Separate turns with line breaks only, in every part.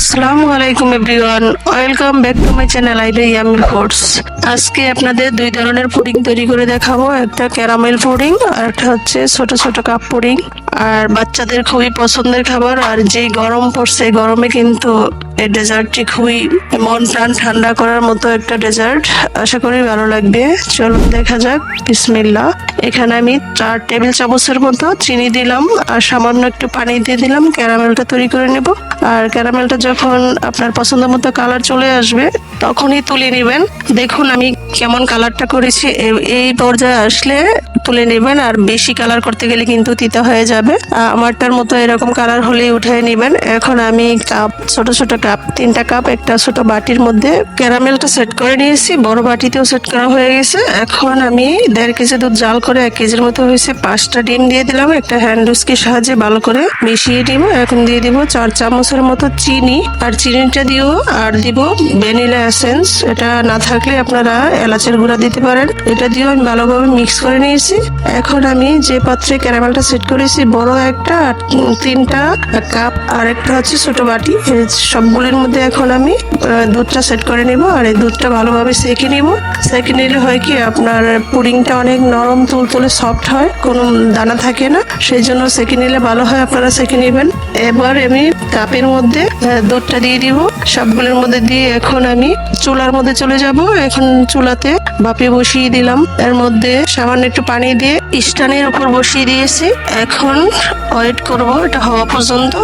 আসসালামু আলাইকুম everyone. Welcome back to my channel আইডে yummy foods আজকে আপনাদের দুই ধরনের পুডিং তৈরি করে দেখাবো। একটা ক্যারামেল পুডিং আর একটা হচ্ছে ছোট ছোট কাপ পুডিং। আর বাচ্চাদের খুবই পছন্দের খাবার। আর যেই গরম পড়ছে, গরমে কিন্তু এই ডেজার্টটি খুবই মন প্রাণ ঠান্ডা করার মতো একটা ডেজার্ট। আশা করি ভালো লাগবে। চলুন দেখা যাক। বিসমিল্লা এখানে আমি চার টেবিল চামচের মতো চিনি দিলাম আর সামান্য একটু পানি দিয়ে দিলাম। ক্যারামেলটা তৈরি করে নেব। আর ক্যারামেলটা যখন আপনার পছন্দ মতো কালার চলে আসবে, তখনই তুলে নেবেন। দেখুন আমি কেমন কালারটা করেছি। এই পর্যায়ে আসলে তুলে নেবেন আর বেশি কালার করতে গেলে কিন্তু তিতা হয়ে যাবে। আমারটার মতো এরকম কালার হলেই উঠে নেবেন। এখন আমি কাপ ছোট ছোট কাপ তিনটা কাপ একটা ছোট বাটির মধ্যে ক্যারামেলটা সেট করে নিয়েছি। বড় বাটিতেও সেট করা হয়ে গেছে। এখন আমি দেড় কেজি দুধ জাল করে এক কেজির মতো হয়েছে পাঁচটা ডিম দিয়ে দিলাম। একটা হ্যান্ড উস্কির সাহায্যে ভালো করে মিশিয়ে দিব। এখন দিয়ে দিব চার চামচের মতো চিনি। আর চিনিটা দিও আর দিব ভ্যানিলা এসেন্স এটা না থাকলে আপনারা এলাচের গুঁড়া দিতে পারেন। এটা দিয়েও আমি ভালোভাবে মিক্স করে নিয়েছি। এখন আমি যে পাত্রে ক্যারামেলটা সেট করেছি, বড় একটা, তিনটা কাপ, আর একটা হচ্ছে ছোট বাটি। সবগুলির মধ্যে এখন আমি দুধটা সেট করে নিব আর এই দুধটা ভালোভাবে সেঁকে নিব। সেঁকে নিলে হয় কি আপনার পুডিংটা অনেক নরম, তুলতুলে সফট হয়, কোনো দানা থাকে না। সেই জন্য সেঁকে নিলে ভালো হয়, আপনারা সেঁকে নেবেন। এবার আমি কাপের মধ্যে দুধটা দিয়ে দিব। সবগুলোর মধ্যে দিয়ে এখন আমি চুলার মধ্যে চলে যাব। এখন চুলাতে বাপে বসিয়ে দিলাম। এর মধ্যে সামান্য একটু পানি দিয়ে স্টানের উপর বসিয়ে দিয়েছি। এখন ওয়েট করব, এটা হওয়া পর্যন্ত।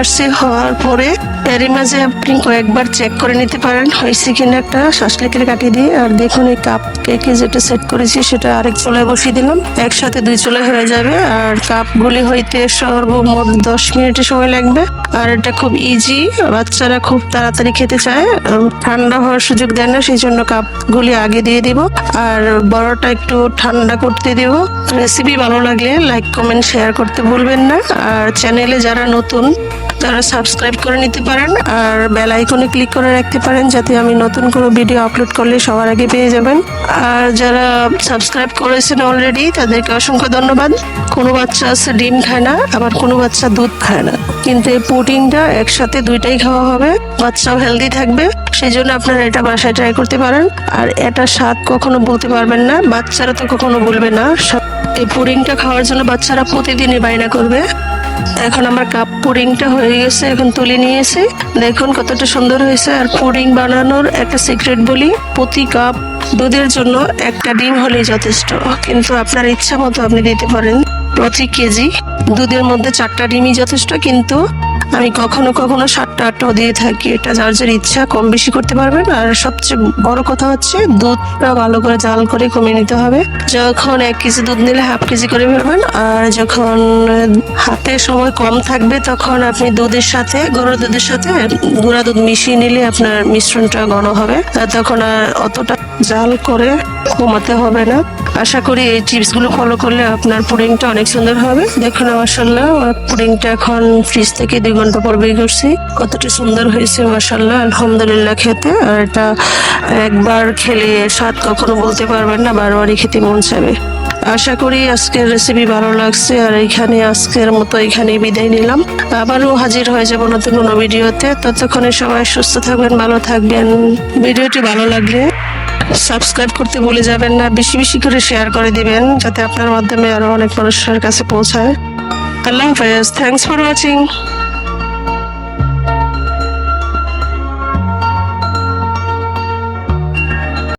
আসছি, হওয়ার পরে এরই মাঝে আপনি কয়েকবার চেক করে নিতে পারেন, হয়েছে কিনা একটা শাসলিকের কাটি দিয়ে। আর দেখুন এই কাপ কেকে যেটা সেট করেছি, সেটা আরেক চুলায় বসিয়ে দিলাম। একসাথে দুই চুলা হয়ে যাবে। আর কাপগুলি হইতে সর্বমোট দশ মিনিটের সময় লাগবে। আর এটা খুব ইজি বাচ্চারা খুব তাড়াতাড়ি খেতে চায়। ঠান্ডা হওয়ার সুযোগ দেয় না, সেই জন্য কাপগুলি আগে দিয়ে দিব। আর বড়টা একটু ঠান্ডা করতে দিব। রেসিপি ভালো লাগলে লাইক কমেন্ট শেয়ার করতে ভুলবেন না। আর চ্যানেলে যারা নতুন, তারা সাবস্ক্রাইব করে নিতে পারেন। আর বেল আইকনে ক্লিক করে রাখতে পারেন যাতে আমি নতুন কোনো ভিডিও আপলোড করলে সবার আগে পেয়ে যাবেন। আর যারা সাবস্ক্রাইব করেছেন অলরেডি তাদেরকে অসংখ্য ধন্যবাদ। কোনো বাচ্চা আছে, ডিম খায় না, আবার কোনো বাচ্চা দুধ খায় না। কিন্তু এই প্রোটিনটা একসাথে দুইটাই খাওয়া হবে। বাচ্চাও হেলদি থাকবে সেই জন্য আপনারা এটা বাসায় ট্রাই করতে পারেন। আর এটা স্বাদ কখনো বলতে পারবেন না, বাচ্চারা তো কখনো বলবে না। এই পুডিংটা খাওয়ার জন্য বাচ্চারা প্রতিদিনই বায়না করবে। এখন আমার কাপ পুডিংটা হয়ে গেছে, এখন তুলে নিয়েছি। দেখুন কতটা সুন্দর হয়েছে। আর পুডিং বানানোর একটা সিক্রেট বলি, প্রতি কাপ দুধের জন্য একটা ডিম হলেই যথেষ্ট। কিন্তু আপনার ইচ্ছা মতো আপনি দিতে পারেন। প্রতি কেজি দুধের মধ্যে চারটা ডিমই যথেষ্ট, কিন্তু আমি কখনো কখনো সাতটা আটটাও দিয়ে থাকি, এটা যার যার ইচ্ছা, কম বেশি করতে পারবেন আর সবচেয়ে বড় কথা হচ্ছে, দুধটা ভালো করে জাল করে কমিয়ে নিতে হবে। যখন এক কেজি দুধ নিলে হাফ কেজি করে ফেলবেন, আর যখন হাতে সময় কম থাকবে, তখন আপনি দুধের সাথে, গরুর দুধের সাথে গুঁড়া দুধ মিশিয়ে নিলে আপনার মিশ্রণটা ঘন হবে। তখন আর অতটা জাল করে কমাতে হবে না। আশা করি এই টিপসগুলো ফলো করলে আপনার পুডিংটা অনেক সুন্দর হবে। দেখুন মাসাল্লাহ পুডিংটা এখন ফ্রিজ থেকে দুই ঘণ্টা পর বের করছি। কতটা সুন্দর হয়েছে মাসাল্লাহ আলহামদুলিল্লাহ খেতে। আর এটা একবার খেলে স্বাদ কখনো বলতে পারবেন না, বারবারই খেতে মন চাবে আশা করি আজকের রেসিপি ভালো লাগছে, আর এখানে আজকের মতো এখানেই বিদায় নিলাম। আবারও হাজির হয়ে যাব নতুন কোনো ভিডিওতে। ততক্ষণে সবাই সুস্থ থাকবেন, ভালো থাকবেন। ভিডিওটি ভালো লাগলে সাবস্ক্রাইব করতে ভুলে যাবেন না, বেশি বেশি করে শেয়ার করে দিবেন, যাতে আপনার মাধ্যমে আরও অনেক মানুষের কাছে পৌঁছায়। আল্লাহ হাফেজ থ্যাংকস ফর ওয়াচিং